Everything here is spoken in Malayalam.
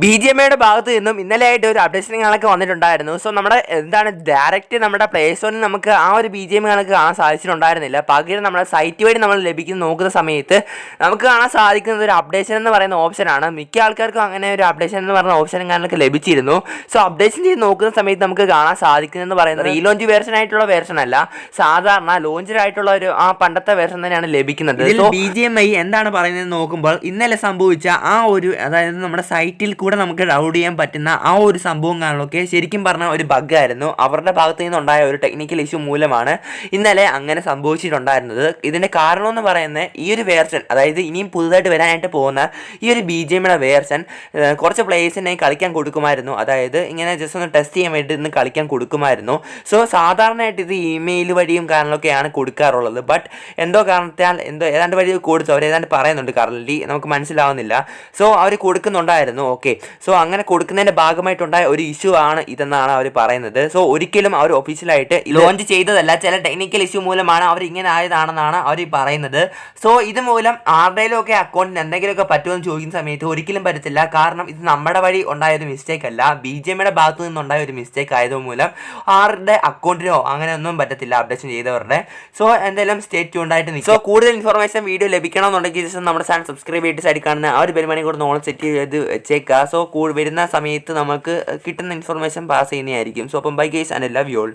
ബി ജി എം ഐയുടെ ഭാഗത്ത് നിന്നും ഇന്നലെ ആയിട്ട് ഒരു കണക്ക് വന്നിട്ടുണ്ടായിരുന്നു. സോ നമ്മുടെ എന്താണ് ഡയറക്റ്റ് നമ്മുടെ പ്ലേ സ്റ്റോറിൽ നമുക്ക് ആ ഒരു ബി ജി എം കണക്ക് കാണാൻ സാധിച്ചിട്ടുണ്ടായിരുന്നില്ല. പകരം നമ്മുടെ സൈറ്റ് വഴി നമ്മൾ ലഭിക്കുന്ന നോക്കുന്ന സമയത്ത് നമുക്ക് കാണാൻ സാധിക്കുന്നത് ഒരു അപ്ഡേഷൻ എന്ന് പറയുന്ന ഓപ്ഷനാണ് മിക്ക ആൾക്കാർക്കും അങ്ങനെ ഒരു അപ്ഡേഷൻ എന്ന് പറയുന്ന ഓപ്ഷൻ കാണാനൊക്കെ ലഭിച്ചിരുന്നു. സോ അപ്ഡേഷൻ ചെയ്ത് നോക്കുന്ന സമയത്ത് നമുക്ക് കാണാൻ സാധിക്കുന്നതെന്ന് പറയുന്നത് റീ ലോഞ്ച് വേർഷൻ ആയിട്ടുള്ള വേർഷൻ അല്ല. സാധാരണ ലോഞ്ചിലായിട്ടുള്ള ഒരു ആ പണ്ടത്തെ വേർഷൻ തന്നെയാണ് ലഭിക്കുന്നത്. ബി ജി എം ഐ എന്താണ് പറയുന്നത് നോക്കുമ്പോൾ ഇന്നലെ സംഭവിച്ച ആ ഒരു അതായത് നമ്മുടെ സൈറ്റിൽ കൂടെ നമുക്ക് റൗഡ് ചെയ്യാൻ പറ്റുന്ന ആ ഒരു സംഭവം കാണലൊക്കെ ശരിക്കും പറഞ്ഞ ഒരു ബഗ്ഗായിരുന്നു അവരുടെ ഭാഗത്ത് നിന്നുണ്ടായ ഒരു ടെക്നിക്കൽ ഇഷ്യൂ മൂലമാണ് ഇന്നലെ അങ്ങനെ സംഭവിച്ചിട്ടുണ്ടായിരുന്നത്. ഇതിന്റെ കാരണം എന്ന് പറയുന്നത് ഈ ഒരു വേർഷൻ അതായത് ഇനിയും പുതുതായിട്ട് വരാനായിട്ട് പോകുന്ന ഈ ഒരു ബി ജെ എമ്മിയുടെ വേർഷൻ കുറച്ച് പ്ലേയേഴ്സിനെ കളിക്കാൻ കൊടുക്കുമായിരുന്നു. അതായത് ഇങ്ങനെ ജസ്റ്റ് ഒന്ന് ടെസ്റ്റ് ചെയ്യാൻ വേണ്ടി ഇന്ന് കളിക്കാൻ കൊടുക്കുമായിരുന്നു. സോ സാധാരണയായിട്ട് ഇത് ഇമെയിൽ വഴിയും കാരണമൊക്കെയാണ് കൊടുക്കാറുള്ളത്. ബട്ട് എന്തോ കാരണത്താൽ എന്തോ ഏതാണ്ട് വഴി കൊടുത്തു. അവർ ഏതാണ്ട് പറയുന്നുണ്ട് കറൻലി നമുക്ക് മനസ്സിലാവുന്നില്ല. സോ അവർ കൊടുക്കുന്നുണ്ടായിരുന്നു. ഓക്കെ സോ അങ്ങനെ കൊടുക്കുന്നതിന്റെ ഭാഗമായിട്ടുണ്ടായ ഒരു ഇഷ്യൂ ആണ് ഇതെന്നാണ് അവർ പറയുന്നത്. സോ ഒരിക്കലും അവർ ഒഫീഷ്യലായിട്ട് ലോഞ്ച് ചെയ്തതല്ല ചില ടെക്നിക്കൽ ഇഷ്യൂ മൂലമാണ് അവർ ഇങ്ങനെ ആയതാണെന്നാണ് അവർ പറയുന്നത്. സോ ഇതുമൂലം ആരുടെയും ഒക്കെ അക്കൗണ്ടിന് എന്തെങ്കിലുമൊക്കെ പറ്റുമെന്ന് ചോദിക്കുന്ന സമയത്ത് ഒരിക്കലും പറ്റത്തില്ല. കാരണം ഇത് നമ്മുടെ വഴി ഉണ്ടായ ഒരു മിസ്റ്റേക്ക് അല്ല. ബി ജെ എമ്മയുടെ ഭാഗത്തു നിന്നുണ്ടായ ഒരു മിസ്റ്റേക്ക് ആയത് മൂലം ആരുടെ അക്കൗണ്ടിനോ അങ്ങനെ ഒന്നും പറ്റത്തില്ല അപ്ഡേഷൻ ചെയ്തവരുടെ. സോ എന്തായാലും സ്റ്റേറ്റ് ഉണ്ടായിട്ട് സോ കൂടുതൽ ഇൻഫർമേഷൻ വീഡിയോ ലഭിക്കണമെന്നുണ്ടെങ്കിൽ നമ്മുടെ ചാനൽ സബ്സ്ക്രൈബ് ചെയ്തിട്ട് സൈഡിൽ കാണുന്ന ആ ഒരു പരിപാടി കൂടെ നോളം സെറ്റ് ചെയ്ത് വെച്ചേക്കുക സോ വരുന്ന സമയത്ത് നമുക്ക് കിട്ടുന്ന ഇൻഫർമേഷൻ പാസ് ചെയ്യുന്നതായിരിക്കും. സോ അപ്പം bye guys and love you all